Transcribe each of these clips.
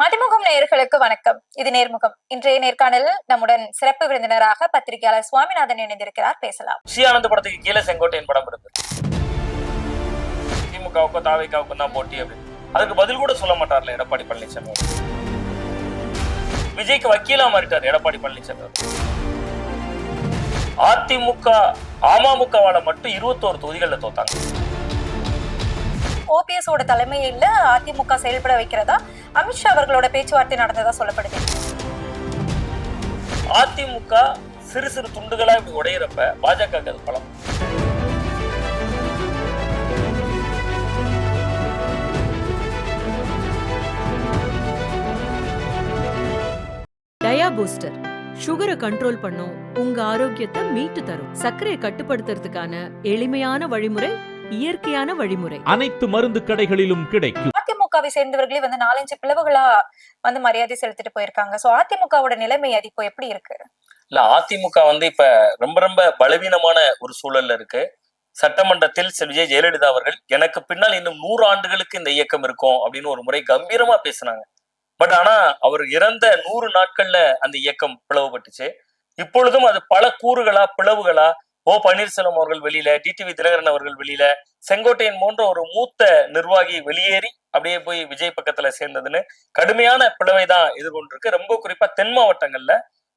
மதிமுகம் நேயர்களுக்கு வணக்கம். இது நேர்முகம். இன்றைய நேர்காணலில் நம்முடன் சிறப்பு விருந்தினராக பத்திரிகையாளர் சுவாமிநாதன் இணைந்திருக்கிறார். பேசலாம். சி படத்துக்கு கீழே செங்கோட்டையன் படம் இருக்கு திமுகவுக்கும் தாவைக்காவுக்கும் தான் போட்டி அப்படின்னு. அதுக்கு பதில் கூட சொல்ல மாட்டார்ல எடப்பாடி பழனிசாமி. விஜய்க்கு வக்கீலா மாறிட்டார் எடப்பாடி பழனிசாமி. அதிமுக அமமுகவால மட்டும் இருபத்தோரு தொகுதிகளில் தோத்தாங்க. ஓபிஎஸ் ஓட தலைமையில அதிமுக செயல்பட வைக்கிறதா அமித்ஷா அவர்களோட பேச்சுவார்த்தை நடந்ததா சொல்லப்படுது. அதிமுக சிறு சிறு துண்டுகளா இப்படி உடையிறப்ப பாஜக அது பலம். டயா பூஸ்டர். சுகரை கண்ட்ரோல் பண்ணும் உங்க ஆரோக்கியத்தை மீட்டு தரும். சர்க்கரையை கட்டுப்படுத்துறதுக்கான எளிமையான வழிமுறை இயற்கையான வழிமுறை. அனைத்து மருந்து கடைகளிலும் கிடைக்கும். அதிமுகவை சேர்ந்தவர்களே வந்து நாலஞ்சு பிளவுகளா வந்து மரியாதை செலுத்திட்டு போயிருக்காங்க. சோ அதிமுகவோட நிலைமை அது இப்போ எப்படி இருக்கு? இல்ல அதிமுக வந்து இப்ப ரொம்ப ரொம்ப பலவீனமான ஒரு சூழல்ல இருக்கு. சட்டமன்றத்தில் செல்வி விஜய் ஜெயலலிதா அவர்கள் எனக்கு பின்னால் இன்னும் நூறு ஆண்டுகளுக்கு இந்த இயக்கம் இருக்கும் அப்படின்னு ஒரு முறை கம்பீரமா பேசினாங்க. பட் ஆனா அவர் இறந்த நூறு நாட்கள்ல அந்த இயக்கம் பிளவுபட்டுச்சு. இப்பொழுதும் அது பல கூறுகளா பிளவுகளா ஓ பன்னீர்செல்வம் அவர்கள் வெளியில டிடிவி தினகரன் அவர்கள் வெளியில செங்கோட்டையன் போன்ற ஒரு மூத்த நிர்வாகி வெளியேறி அப்படியே போய் விஜய் பக்கத்துல சேர்ந்ததுன்னு கடுமையான பிளவை தான் எதிர்கொண்டிருக்கு. ரொம்ப குறிப்பா தென் மாவட்டங்கள்ல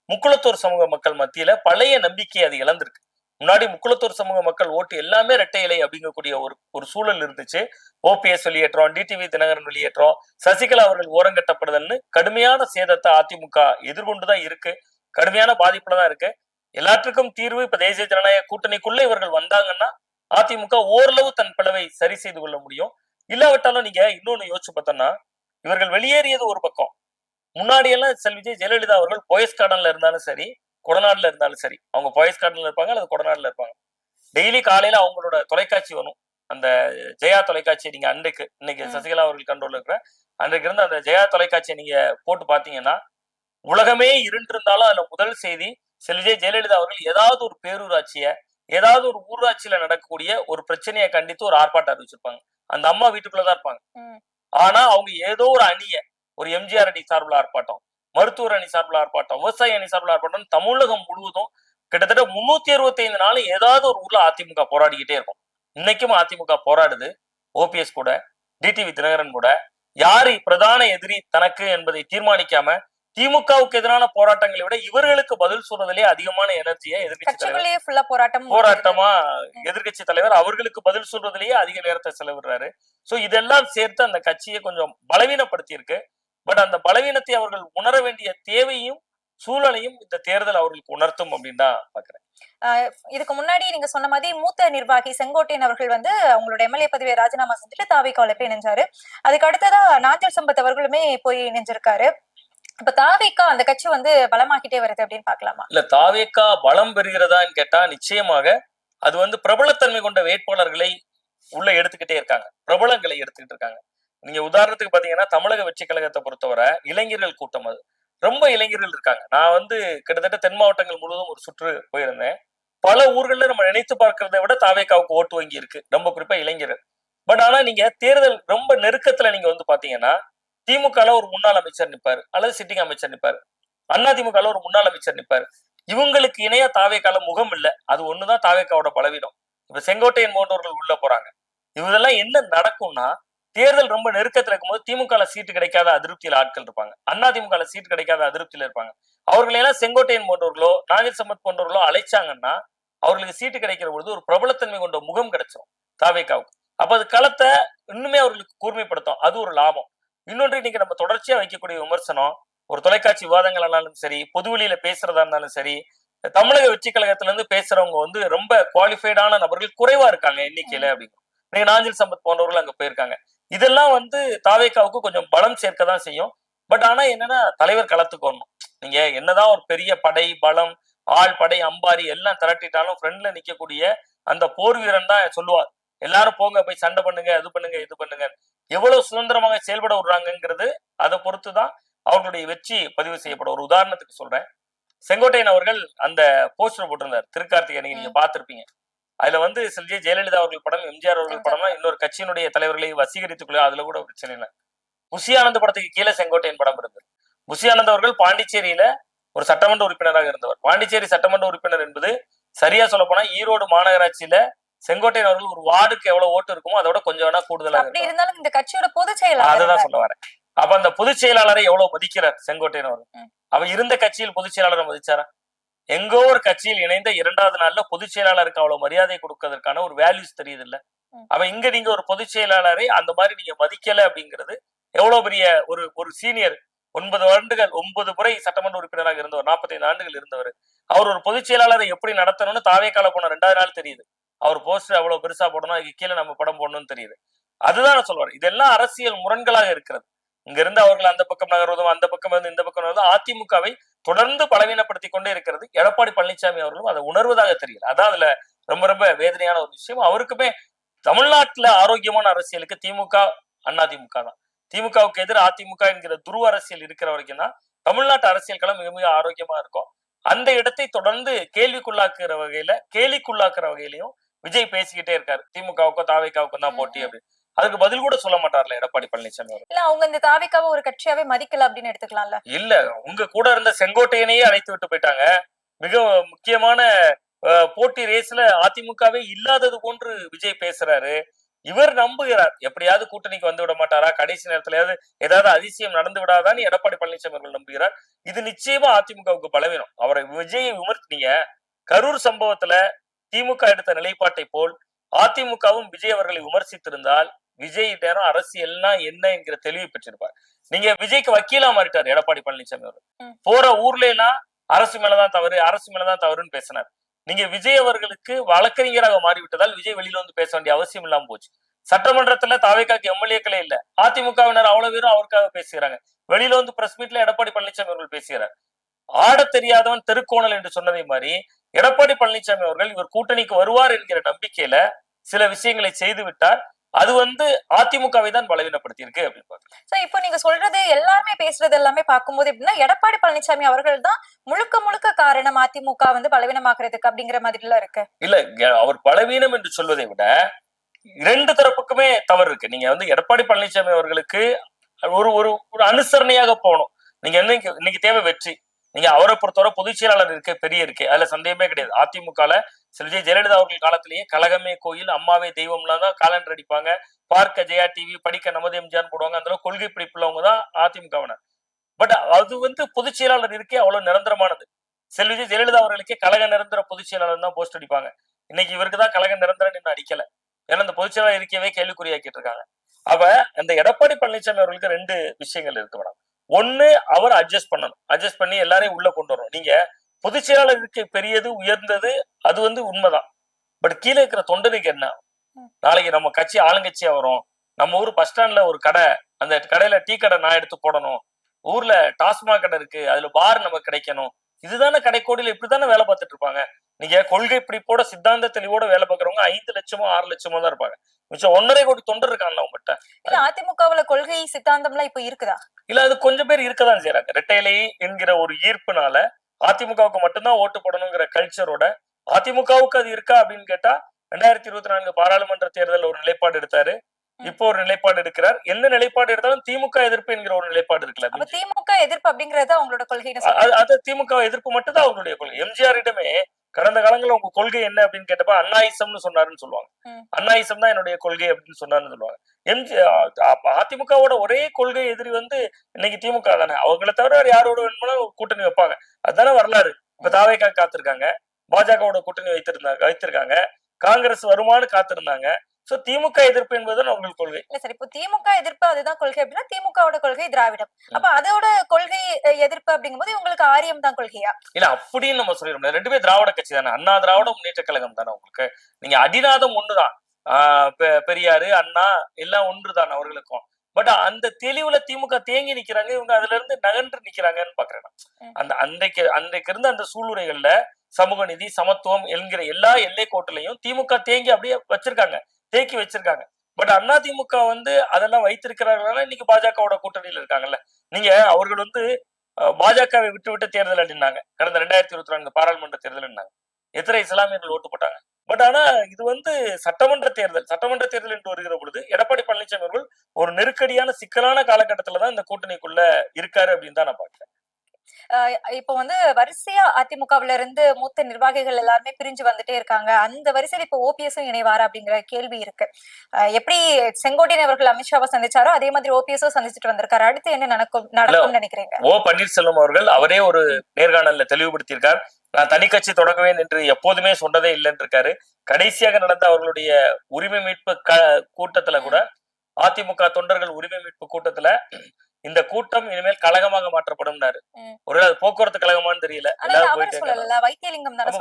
முக்குளத்தூர் சமூக மக்கள் மத்தியில பழைய நம்பிக்கை அது இழந்திருக்கு. முன்னாடி முக்குளத்தூர் சமூக மக்கள் ஓட்டு எல்லாமே இரட்டை இலை அப்படிங்கக்கூடிய ஒரு ஒரு சூழல் இருந்துச்சு. ஓபிஎஸ் வெளியேற்றம் டிடிவி தினகரன் வெளியேற்றம் சசிகலா அவர்கள் ஓரங்கட்டப்படுதல்னு கடுமையான சேதத்தை அதிமுக எதிர்கொண்டுதான் இருக்கு. கடுமையான பாதிப்புல தான் இருக்கு. எல்லாற்றுக்கும் தீர்வு இப்ப தேசிய ஜனநாயக கூட்டணிக்குள்ள இவர்கள் வந்தாங்கன்னா அதிமுக ஓரளவு தன் பிளவை சரி செய்து கொள்ள முடியும். இல்லாவிட்டாலும் நீங்க இன்னொன்னு யோசிச்சு பார்த்தோம்னா இவர்கள் வெளியேறியது ஒரு பக்கம். முன்னாடி எல்லாம் செல் விஜய் ஜெயலலிதா அவர்கள் போயஸ் கார்டன்ல இருந்தாலும் சரி கொடநாடுல இருந்தாலும் சரி அவங்க போயஸ் கார்டன்ல இருப்பாங்க அல்லது கொடநாடுல இருப்பாங்க. டெய்லி காலையில அவங்களோட தொலைக்காட்சி வரும். அந்த ஜெயா தொலைக்காட்சி நீங்க அன்றைக்கு இன்னைக்கு. சசிகலா அவர்கள் கண்ட்ரோல் இருக்கிற அன்றைக்கு இருந்த அந்த ஜெயா தொலைக்காட்சியை நீங்க போட்டு பாத்தீங்கன்னா உலகமே இருண்டிருந்தாலும் அதுல முதல் செய்தி செல் விஜய் ஜெயலலிதா அவர்கள் ஏதாவது ஒரு பேரூராட்சிய ஏதாவது ஒரு ஊராட்சியில நடக்கக்கூடிய ஒரு பிரச்சனையை கண்டித்து ஒரு ஆர்ப்பாட்டம் அறிவிச்சிருப்பாங்க. அந்த அம்மா வீட்டுக்குள்ளதான் இருப்பாங்க. ஆனா அவங்க ஏதோ ஒரு அணிய ஒரு எம்ஜிஆர் அணி சார்பில் ஆர்ப்பாட்டம் மருத்துவர் அணி சார்பில் ஆர்ப்பாட்டம் விவசாய அணி சார்பில் ஆர்ப்பாட்டம் தமிழகம் முழுவதும் கிட்டத்தட்ட முன்னூத்தி அறுபத்தி ஐந்து நாள் ஏதாவது ஒரு ஊர்ல அதிமுக போராடிக்கிட்டே இருக்கும். இன்னைக்கும் அதிமுக போராடுது. ஓபிஎஸ் கூட டிடிவி தினகரன் கூட. யாரு பிரதான எதிரி தனக்கு என்பதை தீர்மானிக்காம திமுகவுக்கு எதிரான போராட்டங்களை விட இவர்களுக்கு பதில் சொல்றதுலயே அதிகமான எனர்ஜியை ஃபுல்லா போராட்டம் போராட்டமா எதிர்க்கட்சி தலைவர் அவர்களுக்கு பதில் சொல்றதுலயே அதிக நேரத்தை செலவிடுறாரு. சோ இதெல்லாம் சேர்த்து அந்த கட்சியை கொஞ்சம் பலவீனப்படுத்தி இருக்கு பட் அந்த பலவீனத்தை அவர்கள் உணர வேண்டிய தேவையும் சூழலையும் இந்த தேர்தல் அவர்களுக்கு உணர்த்தும் அப்படின்னு தான் பாக்குறேன். இதுக்கு முன்னாடி நீங்க சொன்ன மாதிரி மூத்த நிர்வாகி செங்கோட்டையன் அவர்கள் வந்து அவங்களோட எம்எல்ஏ பதவியை ராஜினாமா செஞ்சுட்டு தாவிக்காவில போய் இணைஞ்சாரு. அதுக்கு அடுத்ததா நாஞ்சல் சம்பத் அவர்களுமே போய் இணைஞ்சிருக்காரு. இப்ப தாவேக்கா அந்த கட்சி வந்து பலமாக்கிட்டே வருது அப்படின்னு பாக்கலாமா இல்ல தாவேக்கா பலம் பெறுகிறதான்னு கேட்டா நிச்சயமாக அது வந்து பிரபலத்தன்மை கொண்ட வேட்பாளர்களை உள்ள எடுத்துக்கிட்டே இருக்காங்க. பிரபலங்களை எடுத்துக்கிட்டு இருக்காங்க. நீங்க உதாரணத்துக்கு பாத்தீங்கன்னா தமிழக வெற்றி கழகத்தை பொறுத்தவரை இளைஞர்கள் கூட்டம் அது. ரொம்ப இளைஞர்கள் இருக்காங்க. நான் வந்து கிட்டத்தட்ட தென் மாவட்டங்கள் முழுவதும் ஒரு சுற்று போயிருந்தேன். பல ஊர்கள்ல நம்ம நினைத்து பார்க்கறத விட தாவேக்காவுக்கு ஓட்டு வங்கி இருக்கு. ரொம்ப குறிப்பா இளைஞர்கள். பட் ஆனா நீங்க தேர்தல் ரொம்ப நெருக்கத்துல நீங்க வந்து பாத்தீங்கன்னா திமுகல ஒரு முன்னாள் அமைச்சர் நிப்பாரு அல்லது சிட்டிங் அமைச்சர் நிப்பாரு. அண்ணா திமுகல ஒரு முன்னாள் அமைச்சர் நிப்பாரு. இவங்களுக்கு இணையா தாவேக்கால முகம் இல்லை. அது ஒண்ணுதான் தாவேக்காவோட பலவீனம். இப்ப செங்கோட்டையன் போன்றவர்கள் உள்ள போறாங்க. இவதெல்லாம் என்ன நடக்கும்னா தேர்தல் ரொம்ப நெருக்கத்துல இருக்கும்போது திமுக சீட்டு கிடைக்காத அதிருப்தியில ஆட்கள் இருப்பாங்க. அண்ணா திமுக சீட்டு கிடைக்காத அதிருப்தியில இருப்பாங்க. அவர்களையெல்லாம் செங்கோட்டையன் போன்றவர்களோ நாகர் சம்பத் போன்றவர்களோ அழைச்சாங்கன்னா அவர்களுக்கு சீட்டு கிடைக்கிற பொழுது ஒரு பிரபலத்தன்மை கொண்ட முகம் கிடைச்சிடும் தாவேக்காவுக்கு. அப்ப அது களத்தை இன்னுமே அவர்களுக்கு கூர்மைப்படுத்தும். அது ஒரு லாபம். இன்னொன்று இன்னைக்கு நம்ம தொடர்ச்சியா வைக்கக்கூடிய விமர்சனம் ஒரு தொலைக்காட்சி விவாதங்கள் ஆனாலும் சரி பொதுவெளியில பேசுறதா இருந்தாலும் சரி தமிழக வெற்றி கழகத்துல இருந்து பேசுறவங்க வந்து ரொம்ப குவாலிஃபைடான நபர்கள் குறைவா இருக்காங்க எண்ணிக்கையில அப்படிங்கிறோம் நீங்க நாஞ்சில் சம்பத் போன்றவர்கள் அங்க போயிருக்காங்க. இதெல்லாம் வந்து தாவேக்காவுக்கு கொஞ்சம் பலம் சேர்க்க தான் செய்யும். பட் ஆனா என்னன்னா தலைவர் களத்துக்கு வரணும் நீங்க என்னதான் ஒரு பெரிய படை பலம் ஆள் படை அம்பாரி எல்லாம் திரட்டிட்டாலும் ஃப்ரெண்ட்ல நிக்கக்கூடிய அந்த போர் வீரன் தான் சொல்லுவார் எல்லாரும் போங்க போய் சண்டை பண்ணுங்க அது பண்ணுங்க இது பண்ணுங்க எவ்வளவு சுதந்திரமாக செயல்பட விடுறாங்கங்கிறது அதை பொறுத்து தான் அவர்களுடைய வெற்றி பதிவு செய்யப்படும் ஒரு உதாரணத்துக்கு சொல்றேன். செங்கோட்டையன் அவர்கள் அந்த போஸ்டர் போட்டிருந்தார். திருக்கார்த்திகேயனை நீங்க பார்த்திருப்பீங்க. அதுல வந்து செல்வி ஜெயலலிதா அவர்கள் படம் எம்ஜிஆர் அவர்கள் படம்னா இன்னொரு கட்சியினுடைய தலைவர்களை வசீகரித்துக் கொள்ள அதுல கூட பிரச்சனை இல்லை. புஷி ஆனந்த் படத்துக்கு கீழே செங்கோட்டையன் படம் இருந்தது. புஷி ஆனந்த் அவர்கள் பாண்டிச்சேரியில ஒரு சட்டமன்ற உறுப்பினராக இருந்தவர். பாண்டிச்சேரி சட்டமன்ற உறுப்பினர் என்பது சரியா சொல்ல போனா ஈரோடு மாநகராட்சியில செங்கோட்டையன் அவர்கள் ஒரு வார்டுக்கு எவ்வளவு ஓட்டு இருக்குமோ அதோட கொஞ்சம் வேணா கூடுதலாக அப்படி இருந்தாலும் இந்த கட்சியோட பொதுச் அதுதான் செயலாளர் சொல்ல வரேன். அப்ப அந்த பொதுச் செயலாளரை எவ்வளவு மதிக்கிறார் செங்கோட்டையன் அவர்கள்? ம். அவ இருந்த கட்சியில் பொதுச் செயலாளரை மதிச்சாரா? எங்கோ ஒரு கட்சியில் இணைந்த இரண்டாவது நாள்ல பொதுச் செயலாளருக்கு அவ்வளவு மரியாதை கொடுக்கறதுக்கான ஒரு வேல்யூஸ் தெரியுது இல்ல ம். அவ இங்க நீங்க ஒரு பொதுச் செயலாளரை அந்த மாதிரி நீங்க மதிக்கல அப்படிங்கிறது எவ்வளவு பெரிய ஒரு ஒரு சீனியர் ஒன்பது ஆண்டுகள் ஒன்பது முறை சட்டமன்ற உறுப்பினராக இருந்தவர் 45 ஆண்டுகள் இருந்தவர் அவர் ஒரு பொதுச் செயலாளரை எப்படி நடத்தணும்னு தாவே கால போன ரெண்டாவது நாள் தெரியுது. அவர் போஸ்டர் அவ்வளவு பெருசா போடணும் அதுக்கு கீழே நம்ம படம் போடணும்னு தெரியுது. அதுதான் நான் சொல்றேன் இதெல்லாம் அரசியல் முரண்களாக இருக்கிறது. இங்க இருந்து அவர்கள் அந்த பக்கம் நகர்வதும் அந்த பக்கம் இருந்து இந்த பக்கம் நகர்வதும் அதிமுகவை தொடர்ந்து பலவீனப்படுத்தி கொண்டே இருக்கிறது. எடப்பாடி பழனிசாமி அவர்களும் அதை உணர்வதாக தெரியல. அதான் அதுல ரொம்ப ரொம்ப வேதனையான ஒரு விஷயம். அவருக்குமே தமிழ்நாட்டுல ஆரோக்கியமான அரசியலுக்கு திமுக அண்ணா திமுக தான். திமுகவுக்கு எதிர் அதிமுக என்கிற துருவ அரசியல் இருக்கிற வரைக்கும் தான் தமிழ்நாட்டு அரசியல் களம் மிக மிக ஆரோக்கியமா இருக்கும். அந்த இடத்தை தொடர்ந்து கேள்விக்குள்ளாக்குற வகையில கேலிக்குள்ளாக்குற வகையிலையும் விஜய் பேசிக்கிட்டே இருக்காரு. திமுகவுக்கும் தாவைக்காவுக்கும் தான் போட்டி அப்படின்னு. அதுக்கு பதில் கூட சொல்ல மாட்டார்ல எடப்பாடி பழனிசாமி இல்ல அவங்க இந்த தாவிக்காவை ஒரு கட்சியாவே மதிக்கல அப்படின்னு எடுத்துக்கலாம்ல. இல்ல உங்க கூட இருந்த செங்கோட்டையனையே அழைத்து விட்டு போயிட்டாங்க. மிக முக்கியமான போட்டி ரேஸ்ல அதிமுகவே இல்லாதது போன்று விஜய் பேசுறாரு. இவர் நம்புகிறார். எப்படியாவது கூட்டணிக்கு வந்து விட மாட்டாரா? கடைசி நேரத்திலயாவது ஏதாவது அதிசயம் நடந்து விடாதான்னு எடப்பாடி பழனிசாமி அவர்கள் நம்புகிறார். இது நிச்சயமா அதிமுகவுக்கு பலவீனம். அவரை விஜயை விமர்சினீங்க. கரூர் சம்பவத்துல திமுக எடுத்த நிலைப்பாட்டை போல் அதிமுகவும் விஜய் அவர்களை விமர்சித்திருந்தால் விஜய் நேரம் அரசியல்னா என்ன என்கிற தெளிவு பெற்றிருப்பார். நீங்க விஜய்க்கு வக்கீலா மாறிட்டார் எடப்பாடி பழனிசாமி அவர்கள். ம். போற ஊர்ல எல்லாம் அரசு மேலதான் தவறு அரசு மேலதான் தவறுன்னு பேசினார். நீங்க விஜய் அவர்களுக்கு வழக்கறிஞராக மாறிவிட்டதால் விஜய் வெளியில வந்து பேச வேண்டிய அவசியம் இல்லாம போச்சு. சட்டமன்றத்துல தாவேக்காக்கு எம்எல்ஏக்களே இல்ல. அதிமுகவினர் அவ்வளவு பேரும் அவருக்காக பேசுகிறாங்க. வெளியில வந்து பிரஸ் மீட்ல எடப்பாடி பழனிசாமி அவர்கள் பேசுகிறார். ஆடத் தெரியாதவன் தெருக்கோணல் என்று சொன்னதை மாதிரி எடப்பாடி பழனிசாமி அவர்கள் இவர் கூட்டணிக்கு வருவார் என்கிற நம்பிக்கையில சில விஷயங்களை செய்து விட்டார். அது வந்து அதிமுகவை தான் பலவீனப்படுத்தி இருக்கு அப்படின்னு இப்போ நீங்க சொல்றது எல்லாருமே பேசுறது எல்லாமே பார்க்கும்போது எப்படின்னா எடப்பாடி பழனிசாமி அவர்கள் தான் முழுக்க முழுக்க காரணம் அதிமுக வந்து பலவீனமாக்குறதுக்கு அப்படிங்கிற மாதிரி எல்லாம் இருக்கு. இல்ல அவர் பலவீனம் என்று சொல்வதை விட இரண்டு தரப்புக்குமே தவறு இருக்கு. நீங்க வந்து எடப்பாடி பழனிசாமி அவர்களுக்கு ஒரு ஒரு ஒரு அனுசரணையாக போகணும். நீங்க இன்னைக்கு இன்னைக்கு தேவை வெற்றி. நீங்க அவரை பொறுத்தவரை பொதுச் செயலாளர் இருக்க பெரிய இருக்கு. அதுல சந்தேகமே கிடையாது. அதிமுகல சில ஜெயலலிதா அவர்கள் காலத்திலேயே கழகமே கோயில் அம்மாவே தெய்வம்லாம் தான் காலண்டர் அடிப்பாங்க. பார்க்க ஜெயா டிவி படிக்க நமது எம்ஜிஆர் போடுவாங்க. அந்த அளவுக்கு கொள்கை பிடிப்புள்ளவங்க தான் அதிமுகவினர். பட் அது வந்து பொதுச் செயலாளர் இருக்கே அவ்வளவு நிரந்தரமானது. செல்வி விஜய் ஜெயலலிதா அவர்களுக்கே கழக நிரந்தர பொதுச் செயலாளர் தான் போஸ்ட் அடிப்பாங்க. இன்னைக்கு இவருக்கு தான் கழக நிரந்தரம் இன்னும் அடிக்கல. ஏன்னா இந்த பொதுச் செயலாளர் இருக்கவே கேள்விக்குறியாக்கிட்டு இருக்காங்க. அவ அந்த எடப்பாடி பழனிசாமி அவர்களுக்கு ரெண்டு விஷயங்கள் இருக்கு மேடம். ஒண்ணு அவர் அட்ஜஸ்ட் பண்ணணும். அட்ஜஸ்ட் பண்ணி எல்லாரையும் உள்ள கொண்டு வரணும். நீங்க பொதுச் பெரியது உயர்ந்தது அது வந்து உண்மைதான். பட் கீழே இருக்கிற தொண்டனுக்கு என்ன? நாளைக்கு நம்ம கட்சி ஆளுங்கட்சியா வரும். நம்ம ஊர் பஸ் ஸ்டாண்ட்ல ஒரு கடை அந்த கடையில டீ கடை நான் எடுத்து போடணும். ஊர்ல டாஸ்மாக் கடை இருக்கு அதுல பார் நமக்கு கிடைக்கணும். இதுதானே கடைக்கோடியில இப்படித்தானே வேலை பார்த்துட்டு இருப்பாங்க. நீங்க கொள்கை பிடிப்போட சித்தாந்த தெளிவோட வேலை பார்க்கறவங்க ஐந்து லட்சமோ ஆறு லட்சமோ தான் இருப்பாங்க. மிச்சம் ஒன்னரை கோடி தொண்டர் இருக்காங்கல்ல உங்ககிட்ட அதிமுகவுல கொள்கை சித்தாந்தம்லாம் இப்ப இருக்குதா? இல்ல அது கொஞ்சம் பேர் இருக்கதான் செய்யறாங்க ரெட்டையிலை என்கிற ஒரு ஈர்ப்புனால அதிமுகவுக்கு மட்டும்தான் ஓட்டு போடணுங்கிற கல்ச்சரோட அதிமுகவுக்கு அது இருக்கா அப்படின்னு கேட்டா ரெண்டாயிரத்தி இருபத்தி நான்கு பாராளுமன்ற தேர்தலில் ஒரு நிலைப்பாடு எடுத்தாரு. இப்போ ஒரு நிலைப்பாடு எடுக்கிறார். என்ன நிலைப்பாடு எடுத்தாலும் திமுக எதிர்ப்பு என்கிற ஒரு நிலைப்பாடு இருக்குல்ல திமுக எதிர்ப்பு அப்படிங்கறது அவங்களோட சொல்றாங்க. அது- திமுக எதிர்ப்பு மட்டும்தான் அவங்களுடைய கொள்கை. எம்ஜிஆரிடமே கடந்த காலங்களில் உங்க கொள்கை என்ன அப்படின்னு கேட்டப்ப அண்ணாயிசம்னு சொன்னாருன்னு சொல்லுவாங்க. அண்ணாயிசம் தான் என்னுடைய கொள்கை அப்படின்னு சொன்னாருன்னு சொல்லுவாங்க. எம்ஜி அதிமுகவோட ஒரே கொள்கை எதிரி வந்து இன்னைக்கு திமுக தானே. அவங்கள தவிர வேற யாரோட வேணுமானாலும் கூட்டணி வைப்பாங்க. அதுதானே வரலாறு. இப்ப தாவேக்கா காத்திருக்காங்க. பாஜகவோட கூட்டணி வைத்திருந்தாங்க வைத்திருக்காங்க. காங்கிரஸ் வருமானு காத்திருந்தாங்க. சோ திமுக எதிர்ப்பு என்பதுதான் அவங்கள் கொள்கை. இல்ல சார் இப்போ திமுக எதிர்ப்பு அதுதான் கொள்கை அப்படின்னா திமுகவோட கொள்கை திராவிடம். அப்ப அதோட கொள்கை எதிர்ப்பு அப்படிங்கும்போது இவங்களுக்கு ஆரியம் தான் கொள்கையா? இல்ல அப்படின்னு நம்ம சொல்லிட முடியாது. ரெண்டுமே திராவிட கட்சி தானே. அண்ணா திராவிட முன்னேற்ற கழகம் தானே உங்களுக்கு. நீங்க அடிநாதம் ஒண்ணுதான் ஆஹ் பெரியாரு அண்ணா எல்லாம் ஒன்றுதான் அவர்களுக்கும். பட் அந்த தெளிவுல திமுக தேங்கி நிக்கிறாங்க இவங்க அதுல இருந்து நகன்று நிக்கிறாங்கன்னு பாக்குறேன். அந்த அன்றைக்கு அன்றைக்கு இருந்த அந்த சூழ்நிலைகள்ல சமூக நீதி சமத்துவம் என்கிற எல்லா எல்லை கோட்டிலையும் திமுக தேங்கி அப்படியே வச்சிருக்காங்க. தேக்கி வச்சிருக்காங்க. பட் அண்ணா திமுக வந்து அதெல்லாம் வைத்திருக்கிறார்களா இன்னைக்கு பாஜகவோட கூட்டணியில இருக்காங்கல்ல. நீங்க அவர்கள் வந்து பாஜகவை விட்டு விட்டு தேர்தல் அடினாங்க கடந்த ரெண்டாயிரத்தி இருபத்தி நான்கு பாராளுமன்ற தேர்தல் எத்தனை இஸ்லாமியர்கள் ஓட்டு போட்டாங்க. பட் ஆனா இது வந்து சட்டமன்ற தேர்தல். சட்டமன்ற தேர்தல் என்று வருகிற பொழுது எடப்பாடி பழனிசாமி அவர்கள் ஒரு நெருக்கடியான சிக்கலான காலகட்டத்துல தான் இந்த கூட்டணிக்குள்ள இருக்காரு அப்படின்னு தான் நான் பாக்குறேன் இப்போ வந்து வரிசையா அதிமுகவுல இருந்து மூத்த நிர்வாகிகள் எல்லாருமே பிரிஞ்சு வந்துட்டே இருக்காங்க. அந்த வரிசையில் இப்போ ஓபிஎஸும் இணைவாரா அப்படிங்கிற கேள்வி இருக்கு. எப்படி செங்கோட்டையன் அவர்கள் அமித்ஷாவை சந்திச்சாரோ அதே மாதிரி ஓபிஎஸும் சந்திச்சுட்டு வந்திருக்காரு. அடுத்து என்ன நடக்கும் நடக்கும்னு நினைக்கிறீங்க? ஓ பன்னீர்செல்வம் அவர்கள் அவரே ஒரு நேர்காணல்ல தெளிவுபடுத்தியிருக்கார். நான் தனி கட்சி தொடங்குவேன் என்று எப்போதுமே சொன்னதே இல்லைன்னு இருக்காரு கடைசியாக நடந்த அவர்களுடைய உரிமை மீட்பு க கூட்டத்துல கூட அதிமுக தொண்டர்கள் உரிமை மீட்பு கூட்டத்துல இந்த கூட்டம் இனிமேல் கழகமாக மாற்றப்படும்னாரு. ம். ஒருவேளை அது போக்குவரத்து கழகமான்னு தெரியல. எல்லாரும் போயிட்டே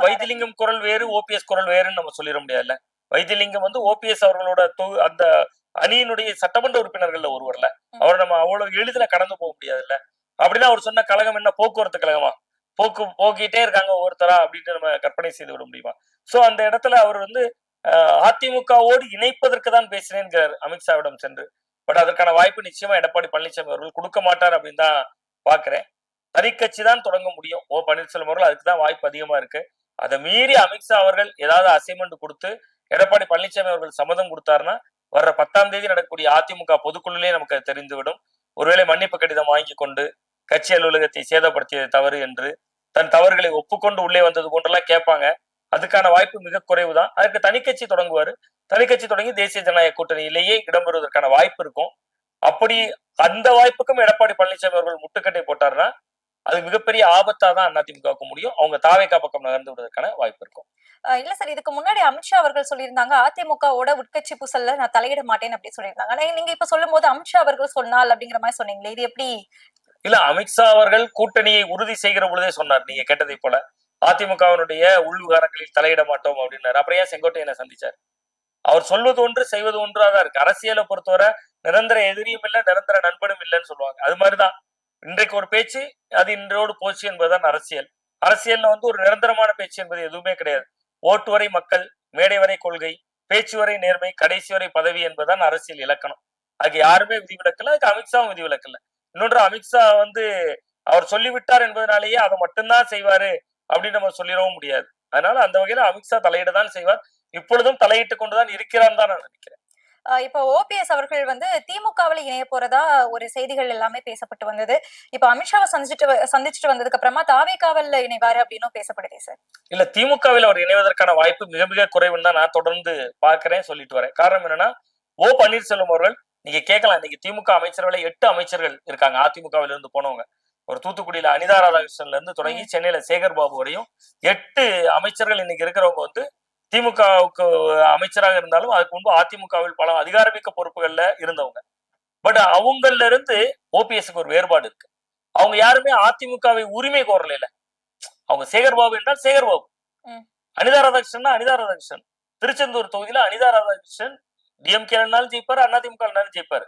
வைத்தியலிங்கம் குரல் வேறு ஓபிஎஸ் குரல் வேறுன்னு நம்ம சொல்லிட முடியாதுல்ல. வைத்திலிங்கம் வந்து ஓபிஎஸ் அவர்களோட அந்த அணியினுடைய சட்டமன்ற உறுப்பினர்கள்ல ஒருவர்ல. அவர் நம்ம அவ்வளவு எளிதில கடந்து போக முடியாதுல்ல. அப்படின்னா அவர் சொன்ன கழகம் என்ன? போக்குவரத்து கழகமா? போக்கு போக்கிட்டே இருக்காங்க ஒவ்வொருத்தரா அப்படின்னு நம்ம கற்பனை செய்து விட முடியுமா? சோ அந்த இடத்துல அவர் வந்து அதிமுகவோடு இணைப்பதற்கு தான் பேசினேன்கிறார் அமித்ஷாவிடம் சென்று. பட் அதற்கான வாய்ப்பு நிச்சயமா எடப்பாடி பழனிசாமி அவர்கள் கொடுக்க மாட்டார் அப்படின்னு தான் பாக்குறேன். தனிக்கட்சி தான் தொடங்க முடியும். ஓ பன்னீர்செல்வம் அவர்கள் அதுக்கு தான் வாய்ப்பு அதிகமா இருக்கு. அதை மீறி அமித்ஷா அவர்கள் ஏதாவது அசைன்மெண்ட் கொடுத்து எடப்பாடி பழனிசாமி அவர்கள் சம்மதம் கொடுத்தாருன்னா வர்ற பத்தாம் தேதி நடக்கக்கூடிய அதிமுக பொதுக்குழுலே நமக்கு அது தெரிந்துவிடும். ஒருவேளை மன்னிப்பு கடிதம் வாங்கி கொண்டு கட்சி அலுவலகத்தை சேதப்படுத்தியது தவறு என்று தன் தவறுகளை ஒப்புக்கொண்டு உள்ளே வந்தது போன்றெல்லாம் கேட்பாங்க. அதுக்கான வாய்ப்பு மிக குறைவு தான் அதுக்கு தனிக்கட்சி தொடங்குவாரு தனிக்கட்சி தொடங்கி தேசிய ஜனநாயக கூட்டணியிலேயே இடம்பெறுவதற்கான வாய்ப்பு இருக்கும். அப்படி அந்த வாய்ப்புக்கும் எடப்பாடி பழனிசாமி அவர்கள் முட்டுக்கட்டை போட்டாருன்னா அது மிகப்பெரிய ஆபத்தா தான் அதிமுகவுக்கு முடியும். அவங்க தாவேக்கா பக்கம் நகர்ந்து விடுவதற்கான வாய்ப்பு இருக்கும். இல்ல சார் இதுக்கு முன்னாடி அமித்ஷா அவர்கள் சொல்லியிருந்தாங்க அதிமுகவோட உட்கட்சி பூசல்ல நான் தலையிட மாட்டேன் அப்படி சொல்லியிருந்தாங்க. ஆனா நீங்க இப்ப சொல்லும் போது அமித்ஷா அவர்கள் சொன்னால் அப்படிங்கிற மாதிரி சொன்னீங்களே இது எப்படி? இல்ல அமித்ஷா அவர்கள் கூட்டணியை உறுதி செய்கிற பொழுதே சொன்னார் நீங்க கேட்டதை போல. அதிமுகவினுடைய உள்விவகாரங்களில் தலையிட மாட்டோம் அப்படின்னாரு. அப்புறம் ஏன் செங்கோட்டையனை சந்திச்சார்? அவர் சொல்வது ஒன்று செய்வது ஒன்றாக தான் இருக்கு. அரசியலை பொறுத்தவரை நிரந்தர எதிரியும் இல்லை நிரந்தர நண்பனும் இல்லைன்னு சொல்லுவாங்க. அது மாதிரிதான். இன்றைக்கு ஒரு பேச்சு அது இன்றோடு போச்சு என்பதுதான் அரசியல். அரசியல்ல வந்து ஒரு நிரந்தரமான பேச்சு என்பது எதுவுமே கிடையாது. ஓட்டு வரை மக்கள் மேடை வரை கொள்கை பேச்சு வரை நேர்மை கடைசி வரை பதவி என்பதுதான் அரசியல் இலக்கணம். அதுக்கு யாருமே விதிவிலக்கல அதுக்கு அமித்ஷாவும் விதிவிலக்கல இன்னொன்று அமித்ஷா வந்து அவர் சொல்லிவிட்டார் என்பதனாலேயே அதை மட்டும்தான் செய்வாரு அப்படின்னு நம்ம சொல்லிடவும் முடியாது. அதனால அந்த வகையில அமித்ஷா தலையிட தான் செய்வார். இப்பொழுதும் தலையிட்டு கொண்டுதான் இருக்கிறார் தான் நான் நினைக்கிறேன். இப்போ ஓபிஎஸ் அவர்கள் வந்து திமுகவில் இணைய போறதா ஒரு செய்திகள் எல்லாமே பேசப்பட்டு வந்தது. இப்போ அமித்ஷாவை சந்திச்சுட்டு சந்திச்சுட்டு வந்ததுக்கு அப்புறமா தாவேகாவல்ல இணைவாரு அப்படின்னும் பேசப்படுதே சார். இல்ல திமுகவில் அவர் இணைவதற்கான வாய்ப்பு மிக மிக குறைவுன்னு தான் நான் தொடர்ந்து பார்க்கிறேன் சொல்லிட்டு வரேன். காரணம் என்னன்னா ஓ பன்னீர்செல்வம் அவர்கள் நீங்க கேட்கலாம் இன்னைக்கு திமுக அமைச்சர்களை எட்டு அமைச்சர்கள் இருக்காங்க அதிமுகவில இருந்து போனவங்க. ஒரு தூத்துக்குடியில அனிதா ராதாகிருஷ்ணன்ல இருந்து தொடங்கி சென்னையில சேகர் பாபு வரையும் எட்டு அமைச்சர்கள் இன்னைக்கு இருக்கிறவங்க வந்து திமுகவுக்கு அமைச்சராக இருந்தாலும் அதுக்கு முன்பு அதிமுகவில் பல அதிகாரமிக்க பொறுப்புகள்ல இருந்தவங்க. பட் அவங்கள்ல இருந்து ஓபிஎஸ்க்கு ஒரு வேறுபாடு இருக்கு. அவங்க யாருமே அதிமுகவை உரிமை கோரல இல்ல. அவங்க சேகர் பாபு என்றால் சேகர் பாபு. அனிதா ராதாகிருஷ்ணன் அனிதா ராதாகிருஷ்ணன். திருச்செந்தூர் தொகுதியில அனிதா ராதாகிருஷ்ணன் டிஎம்கே இருந்தாலும் ஜெயிப்பாரு அதிமுக இருந்தாலும் ஜெயிப்பாரு.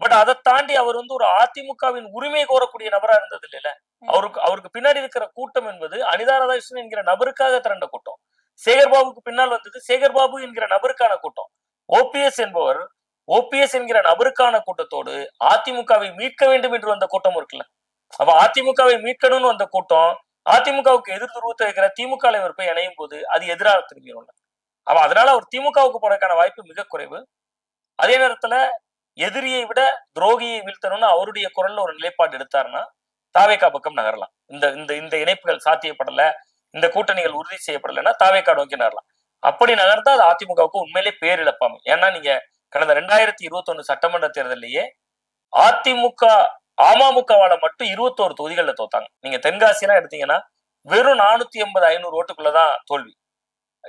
பட் அதை தாண்டி அவர் வந்து ஒரு அதிமுகவின் உரிமை கோரக்கூடிய நபரா இருந்தது இல்லைல்ல. அவருக்கு அவருக்கு பின்னாடி இருக்கிற கூட்டம் என்பது அனிதா ராதாகிருஷ்ணன் என்கிற நபருக்காக திரண்ட கூட்டம். சேகர் பாபுக்கு பின்னால் வந்தது சேகர் பாபு என்கிற நபருக்கான கூட்டம். ஓபிஎஸ் என்பவர் ஓபிஎஸ் என்கிற நபருக்கான கூட்டத்தோடு அதிமுகவை மீட்க வேண்டும் என்று வந்த கூட்டம் இருக்குல்ல? அப்ப அதிமுகவை மீட்கணும்னு வந்த கூட்டம் அதிமுகவுக்கு எதிர் துருவத்தை இருக்கிற திமுக தலைவர் போய் இணையும் போது அது எதிராக திரும்பிடும் அப்ப அதனால அவர் திமுகவுக்கு போறதுக்கான வாய்ப்பு மிக குறைவு. அதே நேரத்துல எதிரியை விட துரோகியை வீழ்த்தணும்னு அவருடைய குரல்ல ஒரு நிலைப்பாடு எடுத்தாருன்னா தாவேக்கா பக்கம் நகரலாம். இந்த இந்த இந்த இணைப்புகள் சாத்தியப்படல இந்த கூட்டணிகள் உறுதி செய்யப்படலைன்னா தாவேக்கா நோக்கி நகரலாம். அப்படி நகர்ந்தா அது அதிமுகவுக்கு உண்மையிலே பேரிழப்பாம். ஏன்னா நீங்க கடந்த ரெண்டாயிரத்தி இருபத்தி ஒண்ணு சட்டமன்ற தேர்தலையே அதிமுக அமமுகவால மட்டும் இருபத்தோரு தொகுதிகள்ல தோத்தாங்க. நீங்க தென்காசியெல்லாம் எடுத்தீங்கன்னா வெறும் நானூத்தி எண்பது ஐநூறு ஓட்டுக்குள்ளதான் தோல்வி.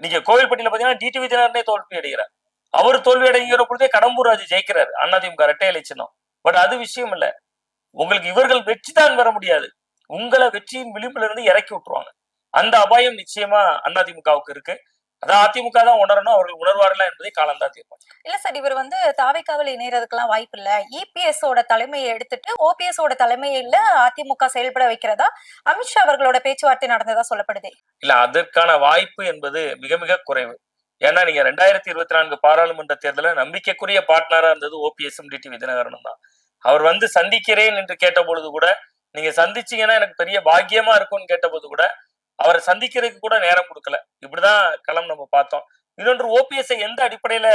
நீங்க கோவில்பட்டியில பாத்தீங்கன்னா டிடிவி தினகரனே தோல்வி அடைகிறார். அவர் தோல்வி அடைகிற பொழுதே கடம்பூர் ராஜு ஜெயிக்கிறார். அதிமுக இரட்டை இலை சின்னம் பட் அது விஷயம் இல்ல. உங்களுக்கு இவர்கள் வெற்றி தான் பெற முடியாது. உங்களை வெற்றியின் விளிம்புல இருந்து இறக்கி விட்டுருவாங்க. அந்த அபாயம் நிச்சயமா அதிமுகவுக்கு இருக்கு. அதான் அதிமுக தான் உணரணும். அவர்கள் உணர்வார்களா என்பதை காலம்தான் தீர்மானம் இல்ல சார் இவர் வந்து தாவேக்காவில் இணையறதுக்கெல்லாம் வாய்ப்பு இல்ல. இபிஎஸ் ஓட தலைமையை எடுத்துட்டு ஓபிஎஸ் ஓட தலைமையில அதிமுக செயல்பட வைக்கிறதா? அமித்ஷா அவர்களோட பேச்சுவார்த்தை நடந்ததா சொல்லப்படுதே? இல்ல அதற்கான வாய்ப்பு என்பது மிக மிக குறைவு. ஏன்னா நீங்க ரெண்டாயிரத்தி இருபத்தி நான்கு பாராளுமன்ற தேர்தலில் நம்பிக்கைக்குரிய பார்ட்னரா இருந்தது ஓபிஎஸ் டிடி விஜயநகரனும் தான். அவர் வந்து சந்திக்கிறேன் என்று கேட்ட பொழுது கூட நீங்க சந்திச்சீங்கன்னா எனக்கு பெரிய பாக்கியமா இருக்கும்னு கேட்ட போது கூட அவரை சந்திக்கிறதுக்கு கூட நேரம் கொடுக்கல. இப்படிதான் களம் நம்ம பார்த்தோம். இன்னொன்று ஓபிஎஸ்ஐ எந்த அடிப்படையில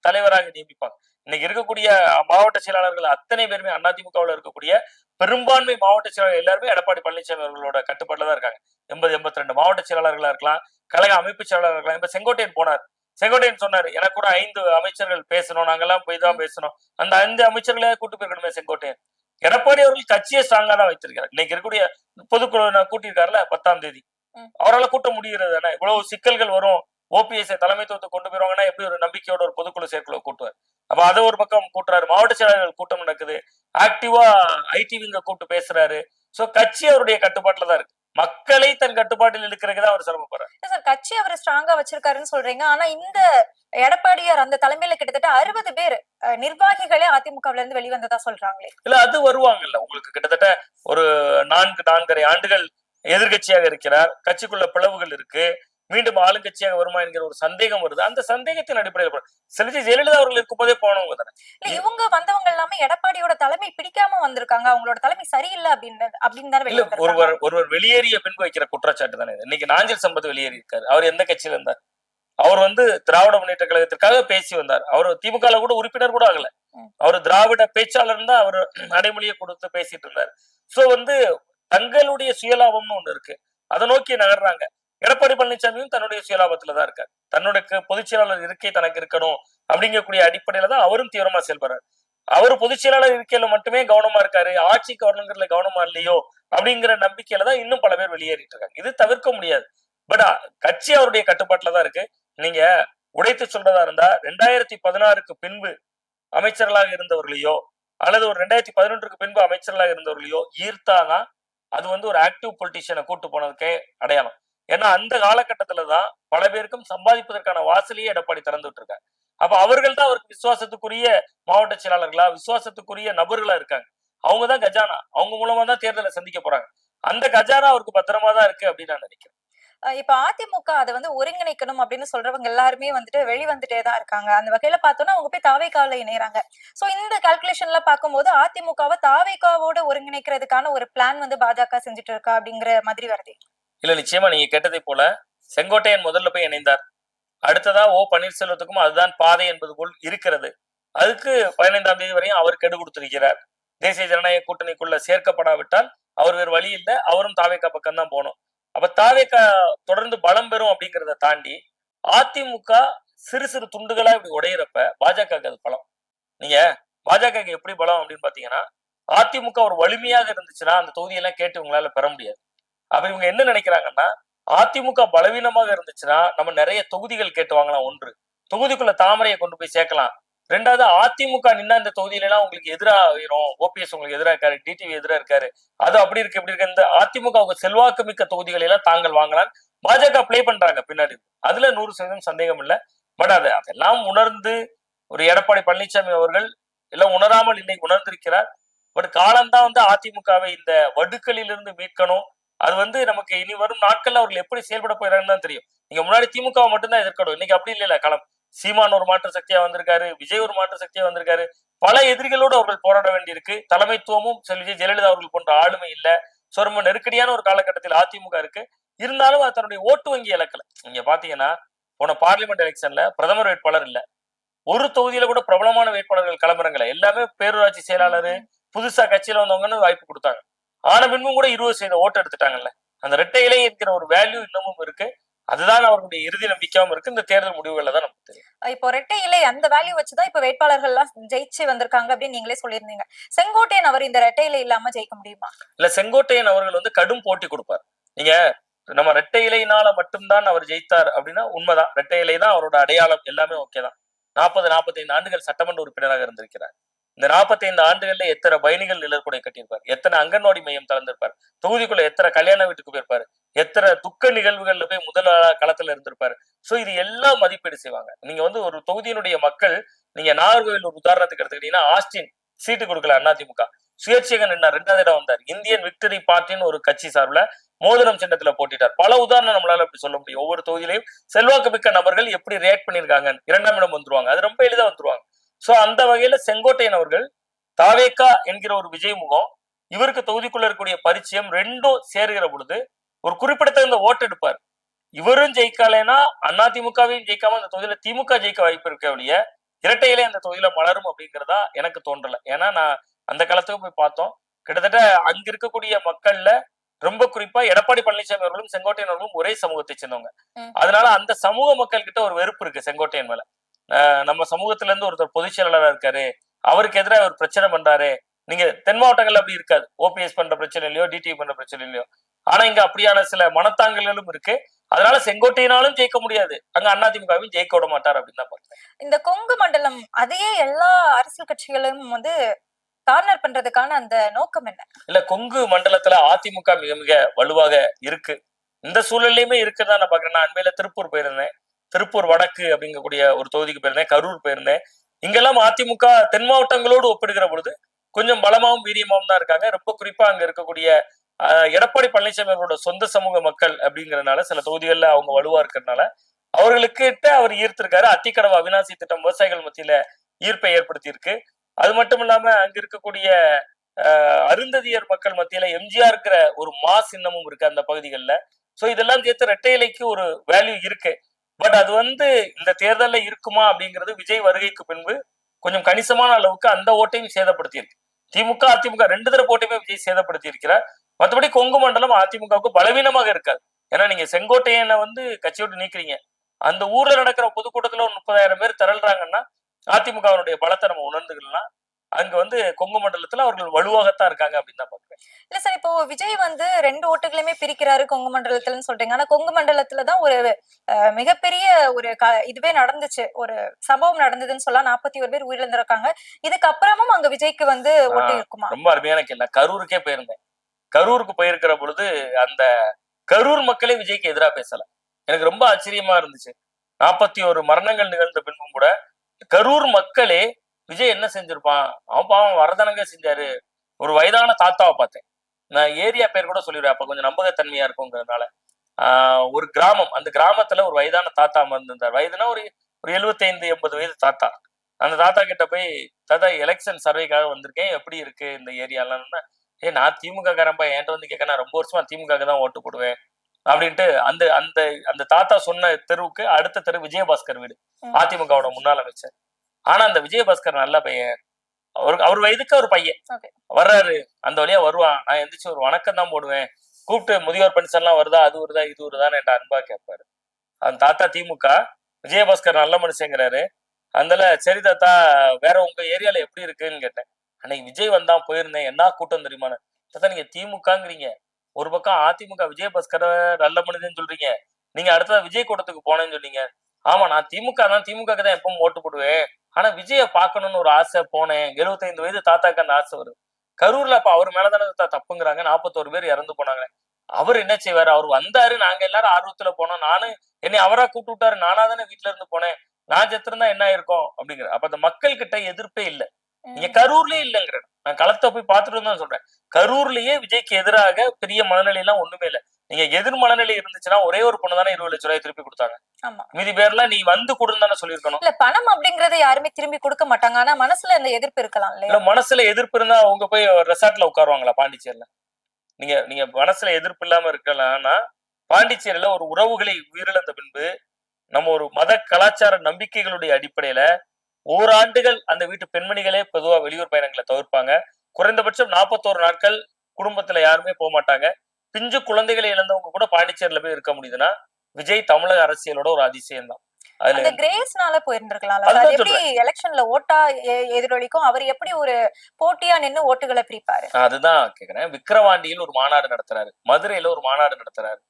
தலைவராக நியமிப்பாங்க? இன்னைக்கு இருக்கக்கூடிய மாவட்ட செயலாளர்கள் அத்தனை பேருமே அதிமுகவில் இருக்கக்கூடிய பெரும்பான்மை மாவட்ட செயலாளர் எல்லாருமே எடப்பாடி பழனிசாமி அவர்களோட கட்டுப்பாட்டுல தான் இருக்காங்க. எண்பது எண்பத்தி ரெண்டு மாவட்ட செயலாளர்களா இருக்கலாம் கழக அமைப்பு செயலாளர் இருக்கலாம். இப்ப செங்கோட்டையன் போனார். செங்கோட்டையன் சொன்னாரு எனக்கு கூட ஐந்து அமைச்சர்கள் பேசணும் நாங்கெல்லாம் போய் தான் பேசணும். அந்த ஐந்து அமைச்சர்களே கூட்டு போயிருக்கணுமே செங்கோட்டையன். எடப்பாடி அவர்கள் கட்சியை ஸ்ட்ராங்கா தான் வைத்திருக்காரு இன்னைக்கு இருக்கக்கூடிய பொதுக்குழு கூட்டியிருக்காருல பத்தாம் தேதி. அவரால் கூட்ட முடிகிறது தானே? இவ்வளவு சிக்கல்கள் வரும். ஓபிஎஸ் தலைமைத்துவத்தை கொண்டு போயிருவாங்கன்னா எப்படி ஒரு நம்பிக்கையோட ஒரு பொதுக்குழு செயற்குழு கூட்டுவார்? அப்ப அதை ஒரு பக்கம் கூட்டுறாரு. மாவட்ட செயலாளர்கள் கூட்டம் நடக்குது. ஆக்டிவா ஐடி விங்க கூப்பிட்டு பேசுறாரு. சோ கட்சி அவருடைய கட்டுப்பாட்டுல தான் இருக்கு. மக்களை தன் கட்டுப்பாட்டில் இருக்கிறதுக்கு தான் அவர் சிரமப்படுறாரு. சார் கட்சி அவர் ஸ்ட்ராங்கா வச்சிருக்காருன்னு சொல்றீங்க. ஆனா இந்த எடப்பாடியார் அந்த தலைமையில கிட்டத்தட்ட அறுபது பேர் நிர்வாகிகளே அதிமுகவுல இருந்து வெளிவந்ததா சொல்றாங்களே. இல்ல அது வருவாங்கல்ல. உங்களுக்கு கிட்டத்தட்ட ஒரு நான்கு நான்கரை ஆண்டுகள் எதிர்க்கட்சியாக இருக்கிறார். கட்சிக்குள்ள பிளவுகள் இருக்கு. மீண்டும் ஆளுங்கட்சியாக வருமா என்கிற ஒரு சந்தேகம் வருது. அந்த சந்தேகத்தின் அடிப்படையில் செல்வி ஜெயலலிதா அவர்கள் இருக்கும்போதே போனவங்க தானே. இவங்க வந்தவங்க எல்லாமே எடப்பாடியோட தலைமை பிடிக்காம வந்திருக்காங்க. அவங்களோட தலைமை சரியில்லை அப்படின்னு அப்படின்னு தானே ஒருவர் ஒருவர் வெளியேறிய பின்பு வைக்கிற குற்றச்சாட்டு தானே. இன்னைக்கு நாஞ்சில் சம்பத் வெளியேறி இருக்காரு அவர் எந்த கட்சியில இருந்தார்? அவர் வந்து திராவிட முன்னேற்ற கழகத்திற்காக பேசி வந்தார். அவர் திமுக கூட உறுப்பினர் கூட ஆகல. அவர் திராவிட பேச்சாளர் தான் அவர் அடைமொழியை கொடுத்து பேசிட்டு இருந்தார். சோ வந்து தங்களுடைய சுயலாபம்னு ஒண்ணு இருக்கு. அதை நோக்கி நகர்றாங்க. எடப்பாடி பழனிசாமியும் தன்னுடைய சுயலாபத்துல தான் இருக்கார். தன்னுடைய பொதுச் செயலாளர் இருக்கை தனக்கு இருக்கணும் அப்படிங்கக்கூடிய அடிப்படையில தான் அவரும் தீவிரமா செயல்படுறாரு. அவர் பொதுச் செயலாளர் இருக்கையில மட்டுமே கவனமா இருக்காரு. ஆட்சிக்கு வரணுங்கிறதுல கவனமா இல்லையோ அப்படிங்கிற நம்பிக்கையில தான் இன்னும் பல பேர் வெளியேறிட்டு இருக்காங்க. இது தவிர்க்க முடியாது. பட் கட்சி அவருடைய கட்டுப்பாட்டுல தான் இருக்கு. நீங்க உடைத்து சொல்றதா இருந்தா ரெண்டாயிரத்தி பதினாறுக்கு பின்பு அமைச்சர்களாக இருந்தவர்களையோ அல்லது ஒரு ரெண்டாயிரத்தி பதினொன்றுக்கு பின்பு அமைச்சர்களாக இருந்தவர்களையோ ஈர்த்தாதான் அது வந்து ஒரு ஆக்டிவ் பொலிட்டிஷியனை கூட்டு போனதுக்கே அடையாளம். ஏன்னா அந்த காலகட்டத்துல தான் பல பேருக்கும் சம்பாதிப்பதற்கான வாசலையே எடப்பாடி திறந்து விட்டுருக்காங்க அப்ப அவர்கள் தான் அவருக்கு விசுவாசத்துக்குரிய மாவட்ட செயலாளர்களா விசுவாசத்துக்குரிய நபர்களா இருக்காங்க. அவங்க தான் கஜானா. அவங்க மூலமா தான் தேர்தலை சந்திக்க போறாங்க. அந்த கஜானா அவருக்கு பத்திரமா தான் இருக்கு அப்படின்னு நான் நினைக்கிறேன். இப்ப அதிமுக அதை வந்து ஒருங்கிணைக்கணும் அப்படின்னு சொல்றவங்க எல்லாருமே வந்துட்டு வெளிவந்துட்டே தான் இருக்காங்க. அந்த வகையில பார்த்தோம்னா அவங்க போய் தாவேக்காவில இணையறாங்க. சோ இந்த கால்குலேஷன்ல பார்க்கும்போது அதிமுகவை தாவேக்காவோட ஒருங்கிணைக்கிறதுக்கான ஒரு பிளான் வந்து பாஜக செஞ்சுட்டு இருக்கா அப்படிங்கிற மாதிரி வருது. இல்ல நிச்சயமா நீங்க கேட்டதை போல செங்கோட்டையன் முதல்ல போய் இணைந்தார். அடுத்ததா ஓ பன்னீர்செல்வத்துக்கும் அதுதான் பாதை என்பது போல் இருக்கிறது. அதுக்கு பதினைந்தாம் தேதி வரையும் அவர் கெடு கொடுத்திருக்கிறார். தேசிய ஜனநாயக கூட்டணிக்குள்ள சேர்க்கப்படாவிட்டால் அவர் வேறு வழி இல்லை அவரும் தாவேக்கா பக்கம் தான் போகணும். அப்ப தாவேக்கா தொடர்ந்து பலம் பெறும் அப்படிங்கிறத தாண்டி அதிமுக சிறு சிறு துண்டுகளா இப்படி உடையிறப்ப பாஜக அது பலம். நீங்க பாஜக எப்படி பலம் அப்படின்னு பாத்தீங்கன்னா அதிமுக ஒரு வலிமையாக இருந்துச்சுன்னா அந்த தொகுதியெல்லாம் கேட்டு உங்களால பெற முடியாது. அப்ப இவங்க என்ன நினைக்கிறாங்கன்னா அதிமுக பலவீனமாக இருந்துச்சுன்னா நம்ம நிறைய தொகுதிகள் கேட்டு வாங்கலாம். ஒன்று தொகுதிக்குள்ள தாமரையை கொண்டு போய் சேர்க்கலாம். ரெண்டாவது அதிமுக நின்னா இந்த தொகுதியிலாம் உங்களுக்கு எதிராக ஆயிரும். ஓபிஎஸ் உங்களுக்கு எதிராக இருக்காரு டிடிவி எதிராக இருக்காரு. அது அப்படி இருக்கு இப்படி இருக்கு. இந்த அதிமுக அவங்க செல்வாக்கு மிக்க தொகுதிகளை எல்லாம் தாங்கள் வாங்கலாம். பாஜக பிளே பண்றாங்க பின்னாடி. அதுல நூறு சதவீதம் சந்தேகம் இல்லை. பட் அது அதெல்லாம் உணர்ந்து ஒரு எடப்பாடி பழனிசாமி அவர்கள் எல்லாம் உணராமல் இன்னைக்கு உணர்ந்திருக்கிறார். பட் காலம்தான் வந்து அதிமுகவை இந்த வடுக்களிலிருந்து மீட்கணும். அது வந்து நமக்கு இனி வரும் நாட்கள்ல அவர்கள் எப்படி செயல்பட போயிடறாங்கன்னு தான் தெரியும். நீங்க முன்னாடி திமுகவை மட்டும்தான் எதிர்க்கணும். இன்னைக்கு அப்படி இல்லைல்ல களம் சீமான் ஒரு மாற்று சக்தியா வந்திருக்காரு விஜய் ஒரு மாற்று சக்தியா வந்திருக்காரு. பல எதிரிகளோடு அவர்கள் போராட வேண்டியிருக்கு. தலைமைத்துவமும் செல்வி ஜெயலலிதா அவர்கள் போன்ற ஆளுமை இல்ல. சோ ரொம்ப நெருக்கடியான ஒரு காலகட்டத்தில் அதிமுக இருக்கு. இருந்தாலும் அது தன்னுடைய ஓட்டு வங்கி இலக்கல. நீங்க பாத்தீங்கன்னா போன பார்லிமெண்ட் எலெக்ஷன்ல பிரதமர் வேட்பாளர் இல்ல. ஒரு தொகுதியில கூட பிரபலமான வேட்பாளர்கள் கிளம்புறங்கள எல்லாமே பேரூராட்சி செயலாளர் புதுசா கட்சியில வந்தவங்கன்னு வாய்ப்பு கொடுத்தாங்க. ஆன பின்பும் கூட இருபது சதவீத ஓட்டு எடுத்துட்டாங்கல்ல. அந்த இரட்டை இலை என்கிற ஒரு வேல்யூ இன்னமும் இருக்கு. அதுதான் அவருடைய இறுதி நம்பிக்கையாவும் இருக்கு. இந்த தேர்தல் முடிவுகள்ல தான் நமக்கு தெரியும். இப்போ ரெட்டை இலை அந்த வேல்யூ வச்சுதான் இப்ப வேட்பாளர்கள் எல்லாம் ஜெயிச்சு வந்திருக்காங்க அப்படின்னு நீங்களே சொல்லியிருந்தீங்க. செங்கோட்டையன் அவர் இந்த ரெட்டை இலை இல்லாம ஜெயிக்க முடியுமா? இல்ல செங்கோட்டையன் அவர்கள் வந்து கடும் போட்டி கொடுப்பார். நீங்க நம்ம ரெட்டை இலையினால மட்டும்தான் அவர் ஜெயித்தார் அப்படின்னா உண்மைதான். ரெட்டை இலை தான் அவரோட அடையாளம். எல்லாமே ஓகே தான். நாற்பது நாற்பத்தைந்து ஆண்டுகள் சட்டமன்ற உறுப்பினராக இருந்திருக்கிறார். இந்த நாற்பத்தைந்து ஆண்டுகள்ல எத்தனை பயணிகள் நிழற்குடை கட்டியிருப்பார்? எத்தனை அங்கன்வாடி மையம் திறந்திருப்பார் தொகுதிக்குள்ள எத்தனை கல்யாண வீட்டுக்கு போயிருப்பாரு? எத்தனை துக்க நிகழ்வுகள்ல போய் முதல் களத்துல இருந்திருப்பாரு? சோ இது எல்லாம் மதிப்பீடு செய்வாங்க. நீங்க வந்து ஒரு தொகுதியினுடைய மக்கள் நீங்க நாகர்கோவில் ஒரு உதாரணத்துக்கு எடுத்துக்கிட்டீங்கன்னா ஆஸ்டின் சீட்டு கொடுக்கல அதிமுக சுயேட்சைகள் என்ன ரெண்டாவது இடம் வந்தார். இந்தியன் விக்டரி பார்ட்டின்னு ஒரு கட்சி சார்பில் மோதிரம் சின்னத்துல போட்டிட்டார். பல உதாரணம் நம்மளால அப்படி சொல்ல முடியும். ஒவ்வொரு தொகுதியிலையும் செல்வாக்கு மிக்க நபர்கள் எப்படி ரியாக்ட் பண்ணியிருக்காங்க இரண்டாம் இடம் வந்துருவாங்க. அது ரொம்ப எளிதா வந்துருவாங்க. சோ அந்த வகையில செங்கோட்டையன் அவர்கள் தாவேக்கா என்கிற ஒரு விஜயமுகம் இவருக்கு தொகுதிக்குள்ள இருக்கக்கூடிய பரிச்சயம் ரெண்டும் சேருகிற பொழுது ஒரு குறிப்பிடத்தகுந்த ஓட்டு எடுப்பார். இவரும் ஜெயிக்கலைன்னா அதிமுகவையும் ஜெயிக்காம அந்த தொகுதியில திமுக ஜெயிக்க வாய்ப்பு இருக்க ஒழிய இரட்டையிலே அந்த தொகுதியில மலரும் அப்படிங்கிறதா எனக்கு தோன்றல. ஏன்னா நான் அந்த காலத்துக்கு போய் பார்த்தோம். கிட்டத்தட்ட அங்க இருக்கக்கூடிய மக்கள்ல ரொம்ப குறிப்பா எடப்பாடி பழனிசாமி அவர்களும் செங்கோட்டையன் அவர்களும் ஒரே சமூகத்தை சேர்ந்தவங்க. அதனால அந்த சமூக மக்கள் கிட்ட ஒரு வெறுப்பு இருக்கு செங்கோட்டையன் மேல. நம்ம சமூகத்துல இருந்து ஒருத்தர் பொதுச் செயலாளரா இருக்காரு. அவருக்கு எதிராக ஒரு பிரச்சனை பண்றாரு. நீங்க தென் மாவட்டங்கள்ல அப்படி இருக்காது. ஓபிஎஸ் பண்ற பிரச்சனை இல்லையோ டிடிவி பண்ற பிரச்சனை இல்லையோ ஆனா இங்க அப்படியான சில மனத்தாங்கல்களும் இருக்கு. அதனால செங்கோட்டையினாலும் ஜெயிக்க முடியாது. அங்க அதிமுகவையும் ஜெயிக்க விட மாட்டார் அப்படின்னு தான். இந்த கொங்கு மண்டலம் அதையே எல்லா அரசியல் கட்சிகளும் வந்து கார்னர் பண்றதுக்கான அந்த நோக்கம் என்ன? இல்ல கொங்கு மண்டலத்துல அதிமுக மிக மிக வலுவாக இருக்கு. இந்த சூழல்லையுமே இருக்குதான் நான் பாக்குறேன் நான் அண்மையில திருப்பூர் போயிருந்தேன். திருப்பூர் வடக்கு அப்படிங்கக்கூடிய ஒரு தொகுதிக்கு போயிருந்தேன் கரூர் போயிருந்தேன். இங்கெல்லாம் அதிமுக தென் மாவட்டங்களோடு ஒப்பிடுகிற பொழுது கொஞ்சம் பலமாவும் வீரியமாவும் தான் இருக்காங்க. ரொம்ப குறிப்பா அங்க இருக்கக்கூடிய எடப்பாடி பழனிசாமி அவர்களோட சொந்த சமூக மக்கள் அப்படிங்கறதுனால சில தொகுதிகள்ல அவங்க வலுவா இருக்கிறதுனால அவர்களுக்கிட்ட அவர் ஈர்த்திருக்காரு. அத்திக்கடவு அவினாசி திட்டம் விவசாயிகள் மத்தியில ஈர்ப்பை ஏற்படுத்தி இருக்கு அது மட்டும் இல்லாம அங்க இருக்கக்கூடிய ஆஹ், அருந்ததியர் மக்கள் மத்தியில எம்ஜிஆர்ங்கிற ஒரு மா சின்னமும் இருக்கு அந்த பகுதிகளில். சோ இதெல்லாம் சேர்த்து ரெட்டை இலைக்கு ஒரு வேல்யூ இருக்கு. பட் அது வந்து இந்த தேர்தல்ல இருக்குமா அப்படிங்கிறது விஜய் வருகைக்கு பின்பு கொஞ்சம் கணிசமான அளவுக்கு அந்த ஓட்டையும் சேதப்படுத்தி இருக்கு திமுக அதிமுக ரெண்டு தடவை ஓட்டையுமே விஜய் சேதப்படுத்தி இருக்கிறார் மற்றபடி கொங்கு மண்டலம் அதிமுகவுக்கு பலவீனமாக இருக்காது. ஏன்னா நீங்க செங்கோட்டையனை வந்து கட்சி விட்டு நீக்கிறீங்க. அந்த ஊர்ல நடக்கிற பொதுக்கூட்டத்துல ஒரு முப்பதாயிரம் பேர் திரள்றாங்கன்னா அதிமுகவினுடைய பலத்தை நம்ம உணர்ந்துக்கலாம் அங்க வந்து கொங்கு மண்டலத்துல அவர்கள் வலுவாகத்தான் இருக்காங்க அப்படின்னு தான் பாக்குறேன் இல்ல சார் இப்போ விஜய் வந்து ரெண்டு ஓட்டுகளையுமே பிரிக்கிறாரு கொங்கு மண்டலத்துலன்னு சொல்றீங்க. ஆனா கொங்கு மண்டலத்துலதான் ஒரு மிகப்பெரிய ஒரு இதுவே நடந்துச்சு. ஒரு சம்பவம் நடந்ததுன்னு சொல்லலாம். நாற்பத்தி ஒரு பேர் உயிரிழந்திருக்காங்க. இதுக்கு அப்புறமும் அங்க விஜய்க்கு வந்து ஓட்டு. இருக்குமா? ரொம்ப அருமையான கேள்வி. கரூருக்கே போயிருந்தேன். கரூருக்கு போயிருக்கிற பொழுது அந்த கரூர் மக்களே விஜய்க்கு எதிரா பேசல. எனக்கு ரொம்ப ஆச்சரியமா இருந்துச்சு. நாற்பத்தி ஒரு மரணங்கள் நிகழ்ந்த பின்பும் கூட கரூர் மக்களே விஜய் என்ன செஞ்சிருப்பான்? அவன் பாவம் வரதனங்க செஞ்சாரு. ஒரு வயதான தாத்தாவை பார்த்தேன். நான் ஏரியா பேர் கூட சொல்லிடுவேன். அப்ப கொஞ்சம் நம்பகத்தன்மையா இருக்குங்கிறதுனால. ஆஹ் ஒரு கிராமம். அந்த கிராமத்துல ஒரு வயதான தாத்தா அமர்ந்திருந்தார். வயதுனா ஒரு ஒரு எழுபத்தைந்து எண்பது வயது தாத்தா. அந்த தாத்தா கிட்ட போய் தாத்தா எலெக்ஷன் சர்வேக்காக வந்திருக்கேன். எப்படி இருக்கு இந்த ஏரியாலாம்? ஏ நான் திமுக காரன்பா என்கிட்ட வந்து கேட்க நான் ரொம்ப வருஷமா திமுக தான் ஓட்டு போடுவேன். அப்படின்ட்டு அந்த அந்த அந்த தாத்தா சொன்ன தெருவுக்கு அடுத்த தெரு விஜயபாஸ்கர் வீடு. அதிமுகவோட முன்னாள் அமைச்சர். ஆனா அந்த விஜயபாஸ்கர் நல்ல பையன். அவருக்கு அவர் வயதுக்கு ஒரு பையன். வர்றாரு. அந்த வழியா வருவான். நான் எந்திரிச்சு ஒரு வணக்கம் தான் போடுவேன். கூப்பிட்டு முதியோர் பென்ஷன்லாம் வருதா? அது வருதா? இது வருதான்னு என்கிட்ட அன்பா கேட்பாரு. அந்த தாத்தா திமுக. விஜயபாஸ்கர் நல்ல மனுஷங்கிறாரு. அதனால சரி தாத்தா வேற உங்க ஏரியால எப்படி இருக்குன்னு கேட்டேன். அன்னைக்கு விஜய் வந்தான் போயிருந்தேன். என்ன கூட்டம் தெரியுமான்னு தாத்தா நீங்க திமுகங்கிறீங்க. ஒரு பக்கம் அதிமுக விஜயபாஸ்கர நல்ல மனிதன் சொல்றீங்க. நீங்க அடுத்ததா விஜய் கூட்டத்துக்கு போனேன்னு சொன்னீங்க. ஆமா நான் திமுக தான். திமுக தான் எப்பவும் ஓட்டு போடுவேன். ஆனா விஜய பாக்கணும்னு ஒரு ஆசை போனேன். எழுபத்தைந்து வயது தாத்தாக்கு அந்த ஆசை வரும். கரூர்ல அப்ப அவர் மேலதானே தப்புங்கிறாங்க. நாற்பத்தோரு பேர் இறந்து போனாங்க. அவர் என்ன செய்வாரு? அவர் வந்தாரு. நாங்க எல்லாரும் ஆர்வத்துல போனோம். நானும் என்னை அவரா கூப்பிட்டு விட்டாரு. நானா தானே வீட்டுல இருந்து போனேன். நான் செத்துருந்தா என்ன இருக்கும் அப்படிங்கிற அப்ப அந்த மக்கள் கிட்ட எதிர்ப்பே இல்ல. நீங்க கரூர்லயே இல்லைங்கிற. நான் களத்தை போய் பார்த்துட்டு தான் சொல்றேன். கரூர்லயே விஜய்க்கு எதிராக பெரிய மனநிலை எல்லாம் ஒண்ணுமே இல்ல. நீங்க எதிர் மனநிலை இருந்துச்சுன்னா ஒரே ஒரு பொண்ணு தானே இருபது லட்ச ரூபாய் திருப்பி கொடுத்தாங்க. ஆமா. மீதி பேர்லாம் நீ வந்து கொடுன்னு தானே சொல்லியிருக்கணும். இல்ல பணம் அப்படிங்கறத யாருமே திரும்பி கொடுக்க மாட்டாங்க. ஆனா மனசுல இந்த எதிர்ப்பு இருக்கலாம் இல்ல மனசுல எதிர்ப்பு இருந்தா அவங்க போய் ரெசார்ட்ல உட்காருவாங்களா பாண்டிச்சேரியில? நீங்க நீங்க மனசுல எதிர்ப்பு இல்லாம இருக்கலாம்னா பாண்டிச்சேரியில ஒரு உறவுகளை உயிரிழந்த பின்பு நம்ம ஒரு மத கலாச்சார நம்பிக்கைகளுடைய அடிப்படையில ஓராண்டுகள் அந்த வீட்டு பெண்மணிகளே பொதுவா வெளியூர் பயணங்களை தவிர்ப்பாங்க. குறைந்தபட்சம் நாற்பத்தோரு நாட்கள் குடும்பத்துல யாருமே போக மாட்டாங்க. பிஞ்சு குழந்தைகளை இழந்தவங்க கூட பாண்டிச்சேரியில போய் இருக்க முடியுதுன்னா விஜய் தமிழக அரசியலோட ஒரு அதிசயம் தான் அந்த கிரேஸ்னால அது எப்படி எலெக்ஷன்ல ஓட்டா எதிரொலிக்கும் அவர் எப்படி ஒரு போட்டியா நின்னு ஓட்டுகளை பிரிப்பாரு? அதுதான் கேக்குறேன். விக்கிரவாண்டியில் ஒரு மாநாடு நடத்துறாரு. மதுரையில ஒரு மாநாடு நடத்துறாரு.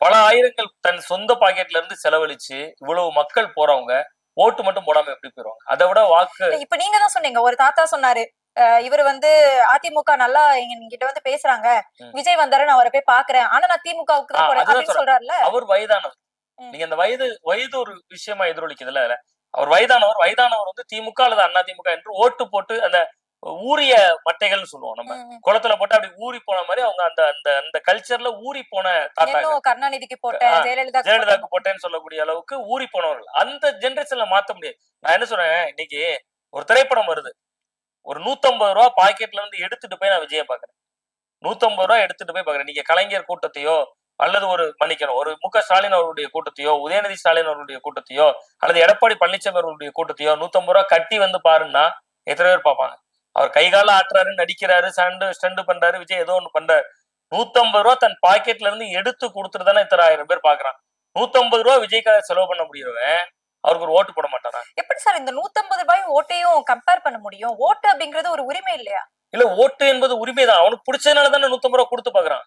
பல ஆயிரங்கள் தன் சொந்த பாக்கெட்ல இருந்து செலவழிச்சு இவ்வளவு மக்கள் போறவங்க ஓட்டு மட்டும் போடாம எப்படி போயிருவாங்க? அதை விட வாக்கு இப்ப நீங்க தான் சொன்னீங்க. ஒரு தாத்தா சொன்னாரு. இவர் வந்து அதிமுக நல்லா கிட்ட வந்து பேசுறாங்க. விஜய் வந்தாரு நான் அவரை போய் பாக்குறேன். ஆனா நான் திமுகவுக்கு தான் போறேன் அதுதான் அப்படின்னு சொல்றாருல அவர் வயதானவர். நீங்க அந்த வயது வயது ஒரு விஷயமா எதிரொலிக்குதுல்ல அதுல. அவர் வயதானவர் வயதானவர் வந்து திமுக அல்லது அண்ணா திமுக என்று ஓட்டு போட்டு அந்த ஊரிய மட்டைகள்னு சொல்லுவோம் நம்ம. குளத்துல போட்டு அப்படி ஊறி போன மாதிரி அவங்க அந்த அந்த அந்த கல்ச்சர்ல ஊறி போன தாத்தா கருணாநிதிக்கு போட்டேன் ஜெயலலிதாக்கு போட்டேன்னு சொல்லக்கூடிய அளவுக்கு ஊறி போனவர்கள். அந்த ஜெனரேஷன்ல மாத்த முடியாது. நான் என்ன சொல்றேன் இன்னைக்கு ஒரு திரைப்படம் வருது. ஒரு நூத்தம்பது ரூபா பாக்கெட்ல இருந்து எடுத்துட்டு போய் நான் விஜய பாக்குறேன் நூத்தம்பது ரூபா எடுத்துட்டு போய் பாக்குறேன் நீங்க கலைஞர் கூட்டத்தையோ அல்லது ஒரு மன்னிக்கணும் ஒரு மு க ஸ்டாலின் அவருடைய கூட்டத்தையோ உதயநிதி ஸ்டாலின் அவருடைய கூட்டத்தையோ அல்லது எடப்பாடி பழனிசாமி அவருடைய கூட்டத்தையோ நூத்தம்பது ரூபா கட்டி வந்து பாருன்னா எத்தனை பேர் பார்ப்பாங்க. அவர் கைகால ஆட்டுறாரு நடிக்கிறாரு சண்டு ஸ்டண்டு பண்றாரு விஜய் ஏதோ ஒண்ணு பண்றாரு. நூத்தம்பது ரூபா தன் பாக்கெட்ல இருந்து எடுத்து கொடுத்துட்டு தானே இத்தனை ஆயிரம் பேர் பாக்குறான். நூத்தம்பது ரூபா விஜய்க்காக செலவு பண்ண முடியறவன் அவருக்கு ஒரு ஓட்டு போட மாட்டானா? எப்படி சார் இந்த நூத்தம்பது ரூபாய் ஓட்டையும் கம்பேர் பண்ண முடியும்? ஓட்டு அப்படிங்கிறது ஒரு உரிமை இல்லையா? இல்ல ஓட்டு என்பது உரிமைதான். அவனுக்கு பிடிச்சதுனால தானே நூத்தம்பது ரூபா கொடுத்து பாக்குறான்.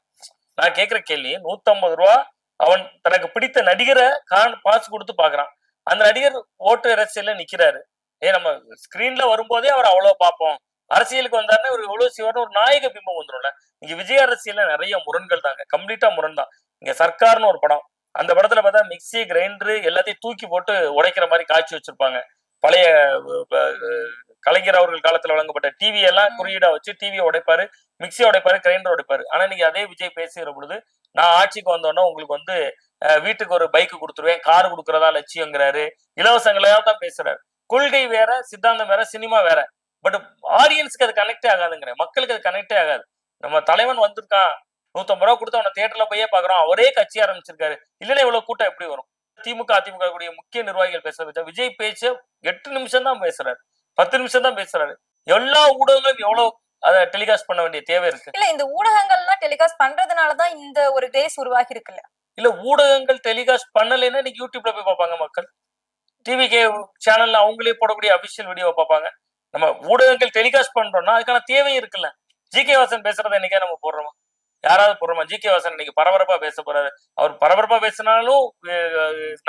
நான் கேக்குற கேள்வி நூத்தம்பது ரூபா அவன் தனக்கு பிடித்த நடிகரை கான் பாஸ் கொடுத்து பாக்குறான். அந்த நடிகர் ஓட்டு அரசியல்ல நிக்கிறாரு. ஏ நம்ம ஸ்கிரீன்ல வரும்போதே அவர் அவ்வளவு பார்ப்போம். அரசியலுக்கு வந்தாருன்னா ஒரு எவ்வளவு சிவர்னு ஒரு நாயக பிம்பம் வந்துடும்ல இங்க விஜய் அரசியல்ல நிறைய முரண்கள் தாங்க. கம்ப்ளீட்டா முரண் தான் இங்க சர்க்கார்னு ஒரு படம். அந்த படத்துல பார்த்தா மிக்ஸி கிரைண்டர் எல்லாத்தையும் தூக்கி போட்டு உடைக்கிற மாதிரி காட்சி வச்சிருப்பாங்க. பழைய கலைஞர் அவர்கள் காலத்துல வழங்கப்பட்ட டிவி எல்லாம் குறியீடா வச்சு டிவியை உடைப்பாரு மிக்ஸி உடைப்பாரு கிரைண்டர் உடைப்பாரு. ஆனா நீங்க அதே விஜய் பேசுகிற பொழுது நான் ஆட்சிக்கு வந்தோன்னா உங்களுக்கு வந்து வீட்டுக்கு ஒரு பைக் கொடுத்துருவேன் கார் கொடுக்கறதா லட்சியங்கிறாரு. இலவசங்களையா தான் பேசுறாரு. கொள்கை வேற சித்தாந்தம் வேற சினிமா வேற. பட் ஆடியன்ஸ்க்கு அது கனெக்டே ஆகாதுங்கிறேன். மக்களுக்கு அது கனெக்டே ஆகாது. நம்ம தலைவன் வந்திருக்கான். நூத்தம்பது ரூபா கொடுத்து அவனை தியேட்டர்ல போயே பாக்குறோம் அவரே கட்சி ஆரம்பிச்சிருக்காரு. இல்லைன்னா இவ்வளவு கூட்டம் எப்படி வரும்? திமுக அதிமுக கூடிய முக்கிய நிர்வாகிகள் பேசுறத விஜய் பேச்சு எட்டு நிமிஷம் தான் பேசுறாரு. பத்து நிமிஷம் தான் பேசுறாரு. எல்லா ஊடகங்களும் எவ்வளவு அதை டெலிகாஸ்ட் பண்ண வேண்டிய தேவை இருக்கு? இல்ல இந்த ஊடகங்கள்லாம் டெலிகாஸ்ட் பண்றதுனாலதான் இந்த ஒரு கிரேஸ் உருவாகி இருக்குல்ல இல்ல? ஊடகங்கள் டெலிகாஸ்ட் பண்ணலைன்னா இன்னைக்கு யூடியூப்ல போய் பார்ப்பாங்க மக்கள். டிவிகே சேனல்ல அவங்களே போடக்கூடிய அபிஷியல் வீடியோ பார்ப்பாங்க. நம்ம ஊடகங்கள் டெலிகாஸ்ட் பண்றோம்னா அதுக்கான தேவை இருக்குல்ல. ஜி கே வாசன் பேசுறத இன்னைக்கே நம்ம போடுறோமா? யாராவது போடுறோமா? ஜி கே வாசன் இன்னைக்கு பரபரப்பா பேச போறாரு. அவர் பரபரப்பா பேசினாலும்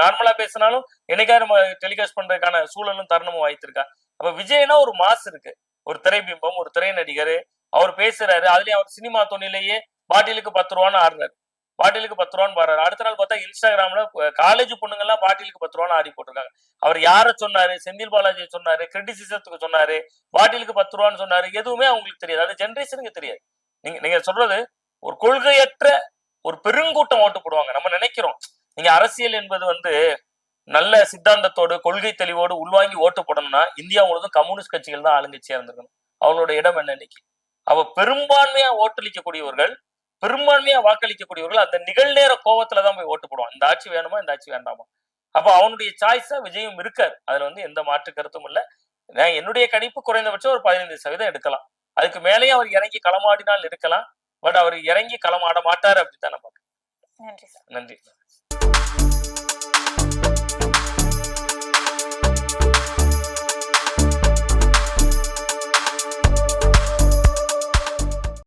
நார்மலா பேசினாலும் என்னைக்கா நம்ம டெலிகாஸ்ட் பண்றதுக்கான சூழலும் தருணமும் வாய்த்திருக்கா? அப்ப விஜய்னா ஒரு மாஸ் இருக்கு. ஒரு திரைபிம்பம் ஒரு திரை நடிகர் அவர் பேசுறாரு. அதுலயும் அவர் சினிமா துணிலேயே பாட்டிலுக்கு பத்து ரூபான்னு ஆடுறாரு. பாட்டிலுக்கு பத்து ரூபான்னு பாடுறாரு. அடுத்த நாள் பார்த்தா இன்ஸ்டாகிராம்ல காலேஜ் பொண்ணுங்க எல்லாம் பாட்டிலுக்கு பத்து ரூபான்னு ஆடி போட்டிருக்காங்க. அவர் யார சொன்னாரு? செந்தில் பாலாஜி சொன்னாரு கிரிட்டிசிசத்துக்கு சொன்னாரு பாட்டிலுக்கு பத்து ரூபான்னு சொன்னாரு எதுவுமே அவங்களுக்கு தெரியாது. அது ஜென்ரேஷனுக்கு தெரியாது. நீங்க நீங்க சொல்றது ஒரு கொள்கையற்ற ஒரு பெருங்கூட்டம் ஓட்டு போடுவாங்க. நம்ம நினைக்கிறோம். நீங்க அரசியல் என்பது வந்து நல்ல சித்தாந்தத்தோடு கொள்கை தெளிவோடு உள்வாங்கி ஓட்டு போடணும்னா இந்தியா முழுவதும் கம்யூனிஸ்ட் கட்சிகள் தான் ஆளுங்கட்சியா இருந்திருக்கணும். அவங்களோட இடம் என்ன இன்னைக்கு? அவ பெரும்பான்மையா ஓட்டளிக்கக்கூடியவர்கள் பெரும்பான்மையா வாக்களிக்கக்கூடியவர்கள் அந்த நிகழ்நேர கோவத்துல தான் போய் ஓட்டு போடுவான் இந்த ஆட்சி வேணுமா? இந்த ஆட்சி வேண்டாமா? அப்ப அவனுடைய சாய்ஸா விஜயும் இருக்காரு. அதுல வந்து எந்த மாற்று கருத்தும் இல்ல. நான் என்னுடைய கணிப்பு குறைந்தபட்சம் ஒரு பதினைந்து சதவீதம் எடுக்கலாம். அதுக்கு மேலேயும் அவர் இறங்கி களமாடினால் இருக்கலாம் பட் அவர் இறங்கி களமாட மாட்டாரு அப்படித்தான் நம்ம. நன்றி நன்றி.